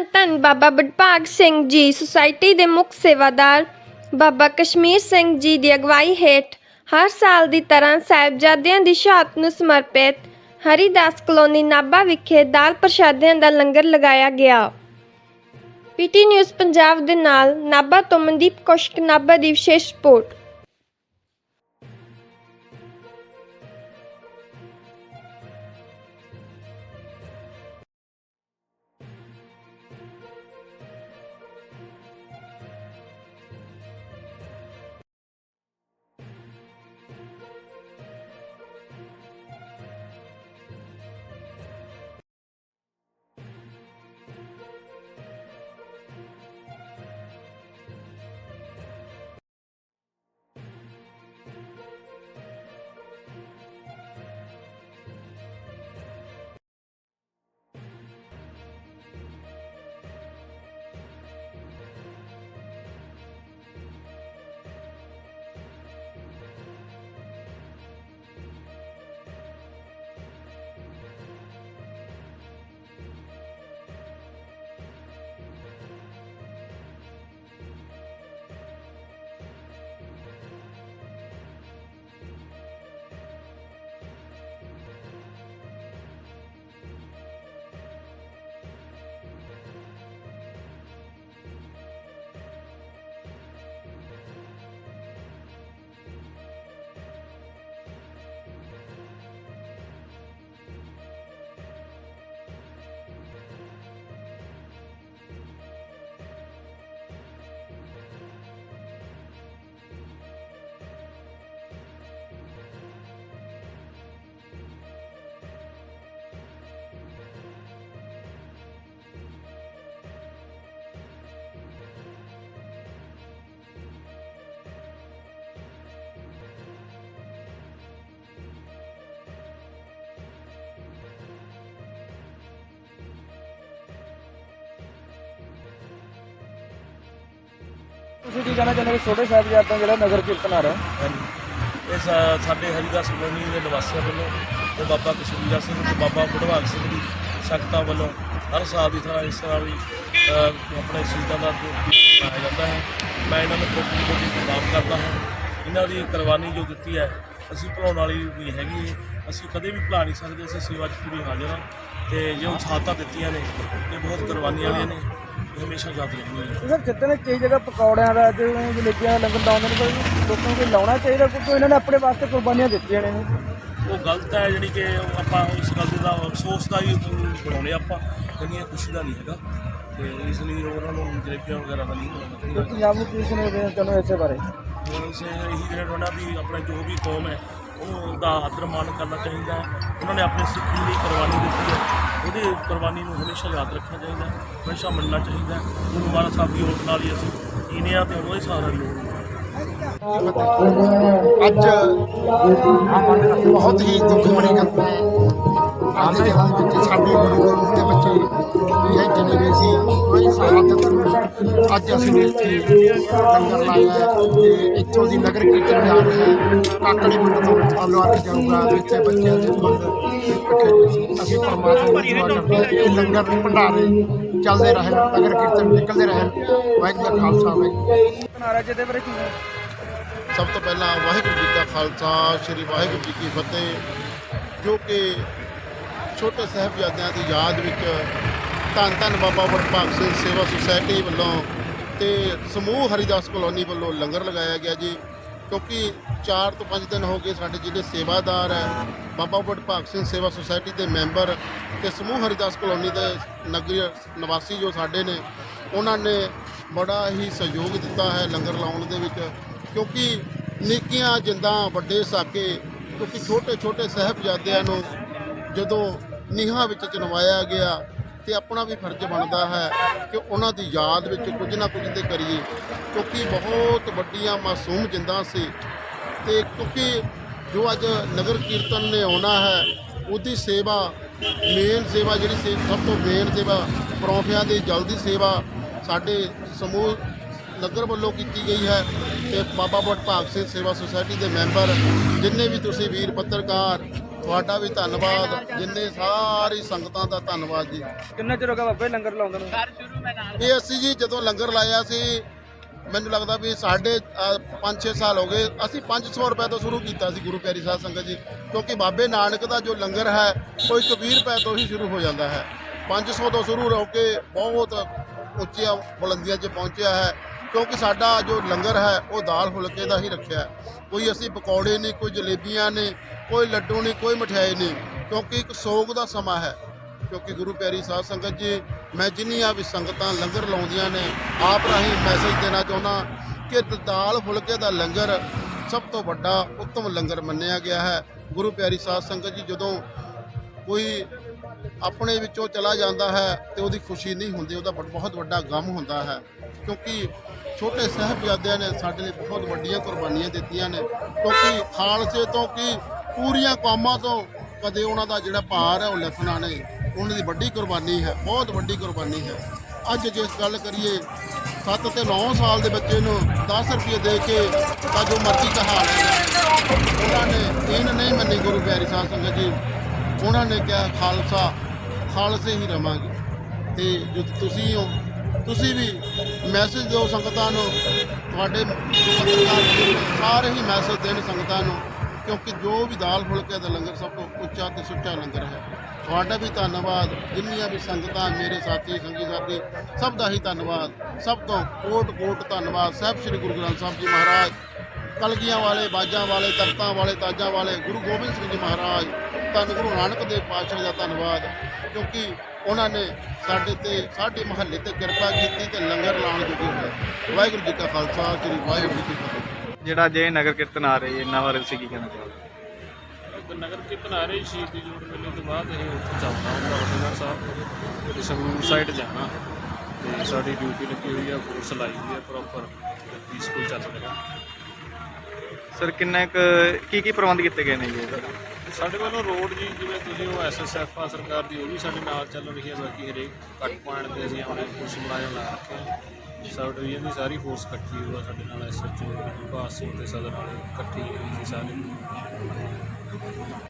ਧੰਨ ਧੰਨ ਬਾਬਾ ਬਡਭਾਗ ਸਿੰਘ ਜੀ ਸੁਸਾਇਟੀ ਦੇ ਮੁੱਖ ਸੇਵਾਦਾਰ ਬਾਬਾ ਕਸ਼ਮੀਰ ਸਿੰਘ ਜੀ ਦੀ ਅਗਵਾਈ ਹੇਠ ਹਰ ਸਾਲ ਦੀ ਤਰ੍ਹਾਂ ਸਾਹਿਬਜ਼ਾਦਿਆਂ ਦੀ ਸ਼ਹਾਦਤ ਨੂੰ ਸਮਰਪਿਤ ਹਰੀਦਾਸ ਕਲੋਨੀ ਨਾਭਾ ਵਿਖੇ ਦਾਲ ਪ੍ਰਸ਼ਾਦਿਆਂ ਦਾ ਲੰਗਰ ਲਗਾਇਆ ਗਿਆ। ਪੀਟੀ ਨਿਊਜ਼ ਪੰਜਾਬ ਦੇ ਨਾਲ ਨਾਭਾ ਤੋਂ ਮਨਦੀਪ ਕੌਸ਼ਿਕ ਨਾਭਾ ਦੀ ਵਿਸ਼ੇਸ਼ ਰਿਪੋਰਟ। ਤੁਸੀਂ ਕੀ ਕਹਿਣਾ ਚਾਹੁੰਦੇ ਹੋ ਕਿ ਛੋਟੇ ਸਾਹਿਬਜ਼ਾਦਿਆਂ ਜਿਹੜਾ ਨਗਰ ਕੀਰਤਨ ਆ ਰਿਹਾ? ਹਾਂਜੀ। ਇਹ ਸਾ- ਸਾਡੇ ਹਰੀਦਾਸ ਕਲੋਨੀ ਦੇ ਨਿਵਾਸੀਆਂ ਵੱਲੋਂ ਤੇ ਬਾਬਾ ਕਸ਼ਮੀਰਾ ਸਿੰਘ ਤੇ ਬਾਬਾ ਬੁਢਵਾਗ ਸਿੰਘ ਦੀ ਸੰਗਤਾਂ ਵੱਲੋਂ ਹਰ ਸਾਲ ਦੀ ਤਰ੍ਹਾਂ ਇਸ ਸਾਲ ਵੀ ਅਹ, ਆਪਣੇ ਸ਼ਹੀਦਾਂ ਦਾ ਦਿਨ ਮਨਾਇਆ ਜਾਂਦਾ ਹੈ। ਮੈਂ ਇਹਨਾਂ ਨੂੰ ਕੋਟੀ ਕੋਟੀ ਪ੍ਰਣਾਮ ਕਰਦਾ ਹਾਂ। ਇਹਨਾਂ ਦੀ ਕੁਰਬਾਨੀ ਜੋ ਦਿੱਤੀ ਹੈ ਅਸੀਂ ਭੁਲਾਉਣ ਵਾਲੀ ਨਹੀਂ ਹੈਗੀ ਇਹ। ਅਸੀਂ ਕਦੇ ਵੀ ਭੁਲਾ ਨਹੀਂ ਸਕਦੇ ਅਸੀਂ ਸੇਵਾ 'ਚ ਪੂਰੀ ਹਾਜ਼ਰ ਹਾਂ। ਤੇ ਜੋ ਸ਼ਹਾਦਤਾਂ ਦਿੱਤੀਆਂ ਨੇ ਇਹ ਬਹੁਤ ਕੁਰਬਾਨੀਆਂ ਵਾਲੀਆਂ ਨੇ। ਹਮੇਸ਼ਾ ਯਾਦ ਰਹਿਣਗੀਆਂ ਸਰ ਜਿੱਦਾਂ ਨੇ ਕਈ ਜਗ੍ਹਾ ਪਕੌੜਿਆਂ ਦਾ ਤੇ ਜਲੇਬੀਆਂ ਦਾ ਲੰਗਰ ਲਾਉਂਦੇ ਨੇ ਕੋਈ ਲੋਕਾਂ ਨੂੰ ਲਾਉਣਾ ਚਾਹੀਦਾ ਕਿਉਂਕਿ ਇਹਨਾਂ ਨੇ ਆਪਣੇ ਵਾਸਤੇ ਕੁਰਬਾਨੀਆਂ ਦਿੱਤੀਆਂ ਨੇ। ਉਹ ਗਲਤ ਹੈ ਜਿਹੜੀ ਕਿ ਆਪਾਂ ਇਸ ਗੱਲ ਦਾ ਅਫਸੋਸ ਦਾ ਹੀ ਬਣਾਉਣੇ ਆਪਾਂ ਇੰਨੀ ਖੁਸ਼ੀ ਦਾ ਨਹੀਂ ਹੈਗਾ। ਤੇ ਇਸ ਲਈ ਉਹਨਾਂ ਨੂੰ ਜਲੇਬੀਆਂ ਵਗੈਰਾ ਦਾ ਨਹੀਂ ਤੇ ਚਾਹੀਦਾ। ਪੰਜਾਬ ਨੂੰ ਕੀ ਸੁਣਾਉਂਦੇ ਹੋ ਤੁਹਾਨੂੰ ਇਸੇ ਬਾਰੇ। ਹੁਣ ਸੇ ਇਹੀ ਜਿਹੜਾ ਵੀ ਆਪਣਾ ਜੋ ਵੀ ਕੌਮ ਹੈ ਉਹਨੂੰ ਦਾ ਆਦਰ ਮਾਣ ਕਰਨਾ ਚਾਹੀਦਾ ਹੈ। ਉਹਨਾਂ ਨੇ ਆਪਣੀ ਸਿੱਖੀ ਲਈ ਕੁਰਬਾਨੀ ਦਿੱਤੀ ਹੈ। ਉਹਦੀ ਕੁਰਬਾਨੀ ਨੂੰ ਹਮੇਸ਼ਾ ਯਾਦ ਰੱਖਣਾ ਚਾਹੀਦਾ ਹੈ। ਹਮੇਸ਼ਾ ਮੰਨਣਾ ਚਾਹੀਦਾ ਹੈ। ਗੁਰੂ ਮਹਾਰਾਜ ਸਾਹਿਬ ਦੀ ਓਟ ਨਾਲ ਹੀ ਅਸੀਂ ਜੀਨੇ ਆ ਤੇ ਉਹਦੇ ਸਹਾਰਾ ਲੋੜ ਅੱਜ ਬਹੁਤ ਹੀ ਦੁੱਖ ਭਰੀ ਗੱਲ ਹੈ। ਅੱਜ ਦੇ ਜਹਾਨ ਵਿੱਚ ਸਾਡੇ ਗੁਰੂ ਗੋਬਿੰਦ ਦੇ ਬੱਚੇ ਇਹ ਚਲੇ ਅੱਜ ਅਸੀਂ ਇੱਥੇ ਲੰਗਰ ਲਾਇਆ ਹੈ ਤੇ ਇੱਥੋਂ ਦੀ ਨਗਰ ਕੀਰਤਨ ਜਾ ਰਿਹਾ ਹੈ। ਕਾਕੜੀ ਪਿੰਡ ਤੋਂ ਅਲਵਾਰ ਜਾਊਗਾ ਜਿੱਥੇ ਬੱਚਿਆਂ ਦੇ ਸੰਬੰਧ ਅਸੀਂ ਪਰਮਾਤਮਾ ਨੂੰ ਦੁਆ ਕਰਦੇ ਹਾਂ। ਕਿ ਇਹ ਲੰਗਰ ਭੰਡਾਰੇ ਚੱਲਦੇ ਰਹਿਣ ਨਗਰ ਕੀਰਤਨ ਨਿਕਲਦੇ ਰਹਿਣ। ਵਾਹਿਗੁਰੂ ਦਾ ਖਾਲਸਾ ਵਾਹਿਗੁਰੂ ਜਿਹਦੇ ਬਾਰੇ ਕੀ ਸਭ ਤੋਂ ਪਹਿਲਾਂ ਵਾਹਿਗੁਰੂ ਜੀ ਕਾ ਖਾਲਸਾ ਸ੍ਰੀ ਵਾਹਿਗੁਰੂ ਜੀ ਕੀ ਫਤਿਹ। ਜੋ ਕਿ ਛੋਟੇ ਸਾਹਿਬਜ਼ਾਦਿਆਂ ਦੀ ਯਾਦ ਵਿੱਚ ਧੰਨ ਧੰਨ ਬਾਬਾ ਵਡਭਾਗ ਸਿੰਘ ਸੇਵਾ ਸੁਸਾਇਟੀ ਵੱਲੋਂ ਤੇ ਸਮੂਹ ਹਰੀਦਾਸ ਕਲੋਨੀ ਵੱਲੋਂ ਲੰਗਰ ਲਗਾਇਆ ਗਿਆ ਜੀ। ਕਿਉਂਕਿ 4 ਤੋਂ 5 ਦਿਨ ਹੋ ਗਏ ਸਾਡੇ ਜਿਹੜੇ ਸੇਵਾਦਾਰ ਹੈ, ਬਾਬਾ ਵਡਭਾਗ ਸਿੰਘ ਸੇਵਾ ਸੁਸਾਇਟੀ ਦੇ ਮੈਂਬਰ ਤੇ ਸਮੂਹ ਹਰੀਦਾਸ ਕਲੋਨੀ ਦੇ ਨਗਰੀ ਨਿਵਾਸੀ ਜੋ ਸਾਡੇ ਨੇ, ਉਹਨਾਂ ਨੇ ਬੜਾ ਹੀ ਸਹਿਯੋਗ ਦਿੱਤਾ ਹੈ ਲੰਗਰ ਲਾਉਣ ਦੇ ਵਿੱਚ। ਕਿਉਂਕਿ ਨਿੱਕੀਆਂ ਜਿੰਦਾਂ ਵੱਡੇ ਸਾਕੇ, ਕਿਉਂਕਿ ਛੋਟੇ ਛੋਟੇ ਸਾਹਿਬਜ਼ਾਦਿਆਂ ਨੂੰ ਜਦੋਂ ਨੀਹਾਂ ਵਿੱਚ ਚਨਵਾਇਆ ਗਿਆ ਤੇ ਆਪਣਾ ਵੀ ਫਰਜ਼ ਬਣਦਾ ਹੈ ਕਿ ਉਹਨਾਂ ਦੀ ਯਾਦ ਵਿੱਚ ਕੁਝ ਨਾ ਕੁਝ ਤੇ ਕਰੀਏ। ਕਿਉਂਕਿ ਬਹੁਤ ਵੱਡੀਆਂ ਮਾਸੂਮ ਜਿੰਦਾਂ ਸੀ ਤੇ ਕਿਉਂਕਿ ਜੋ ਅੱਜ ਨਗਰ ਕੀਰਤਨ ਨੇ ਆਉਣਾ ਹੈ, ਉਹਦੀ ਸੇਵਾ, ਮੇਨ ਸੇਵਾ ਜਿਹੜੀ ਸੇ, ਸਭ ਤੋਂ ਮੇਨ ਸੇਵਾ ਪਰੌਂਠਿਆਂ ਦੀ ਜਲਦੀ ਸੇਵਾ ਸਾਡੇ ਸਮੂਹ, ਨਗਰ ਵੱਲੋਂ ਕੀਤੀ ਗਈ ਹੈ ਤੇ ਬਾਬਾ ਬਟ ਭਾਗ ਸਿੰਘ ਸੇਵਾ ਸੁਸਾਇਟੀ ਦੇ ਮੈਂਬਰ, ਜਿੰਨੇ ਵੀ ਤੁਸੀਂ ਵੀਰ ਪੱਤਰਕਾਰ ਤੁਹਾਡਾ ਵੀ ਧੰਨਵਾਦ। ਜਿੰਨੇ ਸਾਰੀ ਸੰਗਤਾਂ ਦਾ ਧੰਨਵਾਦ ਜੀ। ਕਿੰਨਾ ਚਿਰ ਹੋ ਗਿਆ ਬਾਬਾ ਲੰਗਰ ਲਾਉਂਦੇ ਨੂੰ? ਇਹ ਅਸੀਂ ਜੀ ਜਦੋਂ ਲੰਗਰ ਲਾਇਆ ਸੀ ਮੈਨੂੰ ਲੱਗਦਾ ਵੀ ਸਾਡੇ 5-6 ਸਾਲ ਹੋ ਗਏ। ਅਸੀਂ 500 ਰੁਪਏ ਤੋਂ ਸ਼ੁਰੂ ਕੀਤਾ ਸੀ ਗੁਰੂ ਪਿਆਰੀ ਸਾਹਿਬ ਸੰਗਤ ਜੀ। ਕਿਉਂਕਿ ਬਾਬੇ ਨਾਨਕ ਦਾ ਜੋ ਲੰਗਰ ਹੈ ਕੋਈ 20 ਰੁਪਏ ਤੋਂ ਹੀ ਸ਼ੁਰੂ ਹੋ ਜਾਂਦਾ ਹੈ। 500 ਤੋਂ ਸ਼ੁਰੂ ਹੋ ਕੇ ਬਹੁਤ ਉੱਚੀਆਂ ਬੁਲੰਦੀਆਂ 'ਚ ਪਹੁੰਚਿਆ ਹੈ। ਕਿਉਂਕਿ ਸਾਡਾ ਜੋ ਲੰਗਰ ਹੈ, ਉਹ ਦਾਲ ਫੁਲਕੇ ਦਾ ਹੀ ਰੱਖਿਆ ਕੋਈ ਅਸੀਂ ਪਕੌੜੇ ਨਹੀਂ, ਕੋਈ ਜਲੇਬੀਆਂ ਨਹੀਂ, ਕੋਈ ਲੱਡੂ ਨਹੀਂ, ਕੋਈ ਮਠਿਆਈ ਨਹੀਂ, ਕਿਉਂਕਿ ਇੱਕ ਸੋਗ ਦਾ ਸਮਾਂ ਹੈ। ਕਿਉਂਕਿ ਗੁਰੂ ਪਿਆਰੀ ਸਾਧ ਸੰਗਤ ਜੀ, ਮੈਂ ਜਿੰਨੀਆਂ ਵੀ ਸੰਗਤਾਂ ਲੰਗਰ ਲਾਉਂਦੀਆਂ ਨੇ, ਆਪ ਰਾਹੀਂ ਮੈਸੇਜ ਦੇਣਾ ਚਾਹੁੰਦਾ ਕਿ ਦਾਲ ਫੁਲਕੇ ਦਾ ਲੰਗਰ ਸਭ ਤੋਂ ਵੱਡਾ, ਉੱਤਮ ਲੰਗਰ ਮੰਨਿਆ ਗਿਆ ਹੈ। ਗੁਰੂ ਪਿਆਰੀ ਸਾਧ ਸੰਗਤ ਜੀ, ਜਦੋਂ ਕੋਈ ਆਪਣੇ ਵਿੱਚੋਂ ਚਲਾ ਜਾਂਦਾ ਹੈ ਤੇ ਉਹਦੀ ਖੁਸ਼ੀ ਨਹੀਂ ਹੁੰਦੀ, ਉਹਦਾ ਬਹੁਤ ਵੱਡਾ ਗਮ ਹੁੰਦਾ ਹੈ। ਕਿਉਂਕਿ ਛੋਟੇ ਸਾਹਿਬਜ਼ਾਦਿਆਂ ਨੇ ਸਾਡੇ ਲਈ ਬਹੁਤ ਵੱਡੀਆਂ ਕੁਰਬਾਨੀਆਂ ਦਿੱਤੀਆਂ ਨੇ। ਕਿਉਂਕਿ ਖਾਲਸੇ ਤੋਂ ਕੀ ਪੂਰੀਆਂ ਕੌਮਾਂ ਤੋਂ ਕਦੇ ਉਹਨਾਂ ਦਾ ਜਿਹੜਾ ਭਾਰ ਹੈ ਉਹ ਲਿਖਣਾ ਨਹੀਂ। ਉਹਨਾਂ ਦੀ ਵੱਡੀ ਕੁਰਬਾਨੀ ਹੈ, ਬਹੁਤ ਵੱਡੀ ਕੁਰਬਾਨੀ ਹੈ। ਅੱਜ ਜੇ ਗੱਲ ਕਰੀਏ 7 ਤੇ 9 ਸਾਲ ਦੇ ਬੱਚੇ ਨੂੰ 10 ਰੁਪਏ ਦੇ ਕੇ ਤਾਂ ਜੋ ਮਰਜ਼ੀ ਕਹਾ ਉਹਨਾਂ ਨੇ ਇਹ ਨਹੀਂ ਮੰਨੀ ਗੁਰੂ ਪਿਆਰੀ ਸਾਹਿਬ ਸੰਗਤ ਜੀ, ਉਹਨਾਂ ਨੇ ਕਿਹਾ, ਖਾਲਸਾ, ਖਾਲਸੇ ਹੀ ਰਵਾਂਗੇ। ਤੇ ਜੋ ਤੁਸੀਂ ਹੋ ਤੁਸੀਂ ਵੀ ਮੈਸੇਜ ਦਿਓ ਸੰਗਤਾਂ ਨੂੰ। ਤੁਹਾਡੇ ਪੱਤਰਕਾਰ ਸਾਰੇ ਹੀ ਮੈਸੇਜ ਦੇਣ ਸੰਗਤਾਂ ਨੂੰ, ਕਿਉਂਕਿ ਜੋ ਵੀ ਦਾਲ ਫੁਲਕੇ ਦਾ ਲੰਗਰ ਸਭ ਤੋਂ ਉੱਚਾ ਤੇ ਸੁੱਚਾ ਲੰਗਰ ਹੈ। ਤੁਹਾਡਾ ਵੀ ਧੰਨਵਾਦ। ਜਿੰਨੀਆਂ ਵੀ ਸੰਗਤਾਂ ਮੇਰੇ ਸਾਥੀ, ਸੰਗੀ ਸਾਥੀ, ਸਭ ਦਾ ਹੀ ਧੰਨਵਾਦ। ਸਭ ਤੋਂ ਕੋਟ ਕੋਟ ਧੰਨਵਾਦ। ਸਾਹਿਬ ਸ੍ਰੀ ਗੁਰੂ ਗ੍ਰੰਥ ਸਾਹਿਬ ਜੀ ਮਹਾਰਾਜ, ਕਲਗੀਆਂ ਵਾਲੇ, ਬਾਜਾਂ ਵਾਲੇ, ਤਖਤਾਂ ਵਾਲੇ, ਤਾਜਾਂ ਵਾਲੇ, ਗੁਰੂ ਗੋਬਿੰਦ ਸਿੰਘ ਜੀ ਮਹਾਰਾਜ, ਧੰਨ ਗੁਰੂ ਨਾਨਕ ਦੇਵ ਪਾਤਸ਼ਾਹ ਦਾ ਧੰਨਵਾਦ। ਕਿਉਂਕਿ ਉਹਨਾਂ ਨੇ ਸਾਡੇ ਤੇ ਸਾਡੇ ਮਹੱਲੇ ਤੇ ਕਿਰਪਾ ਕੀਤੀ ਤੇ ਲੰਗਰ ਲਾਉਣ ਜੋਗੇ ਹੋਏ ਵਾਹਿਗੁਰੂ ਜੀ ਕਾ ਖਾਲਸਾ ਸ੍ਰੀ ਵਾਹਿਗੁਰੂ ਜੀ ਕੀ ਫਤਿਹ। ਜਿਹੜਾ ਜੇ ਨਗਰ ਕੀਰਤਨ ਆ ਰਹੀ ਹੈ ਇਹਨਾਂ ਬਾਰੇ ਤੁਸੀਂ ਕੀ ਕਹਿਣਾ ਚਾਹੋਗੇ? ਨਗਰ ਕੀਰਤਨ ਆ ਰਹੀ ਸ਼ਹੀਦੀ ਜੋੜ ਮੇਲੇ ਤੋਂ ਬਾਅਦ ਇਹ ਉੱਥੇ ਚੱਲਦਾ ਹੁੰਦਾ ਫਤਿਹਗੜ੍ਹ ਸਾਹਿਬ ਤੋਂ। ਸੰਗਰੂਰ ਸਾਈਡ ਜਾਣਾ। ਤੇ ਸਾਡੀ ਡਿਊਟੀ ਲੱਗੀ ਹੋਈ ਆ ਫੋਰਸ ਲਾਈ ਹੋਈ ਆ ਪ੍ਰੋਪਰ ਪੀਸਫੁਲ ਚੱਲ ਰਿਹਾ। ਸਰ ਕਿੰਨਾ ਕੁ ਕੀ ਕੀ ਪ੍ਰਬੰਧ ਕੀਤੇ ਗਏ ਨੇ ਜੀ? ਇਹਦੇ? ਸਾਡੇ ਵੱਲੋਂ ਰੋਡ ਜੀ, ਜਿਵੇਂ ਤੁਸੀਂ ਉਹ ਐਸਐਸਐਫ ਆ ਸਰਕਾਰ ਦੀ, ਉਹ ਵੀ ਸਾਡੇ ਨਾਲ ਚੱਲ ਰਹੀ ਹੈ, ਬਾਕੀ ਹਰੇਕ ਕੱਟ ਪੁਆਇੰਟ ਤੇ ਅਸੀਂ ਆਪਣੇ ਪੁਲਿਸ ਮੁਲਾਜ਼ਮ ਲਾ ਰੱਖੇ ਆ ਸਬ ਡਿਵੀਜ਼ਨ ਦੀ ਸਾਰੀ ਫੋਰਸ ਇਕੱਠੀ ਹੋਈ ਆ, ਸਾਡੇ ਨਾਲ ਐਸਐਚਓ ਬਾਸ ਤੇ ਸਦਰ ਵਾਲੇ ਇਕੱਠੀ ਹੋਈ ਸੀ ਸਾਰੇ।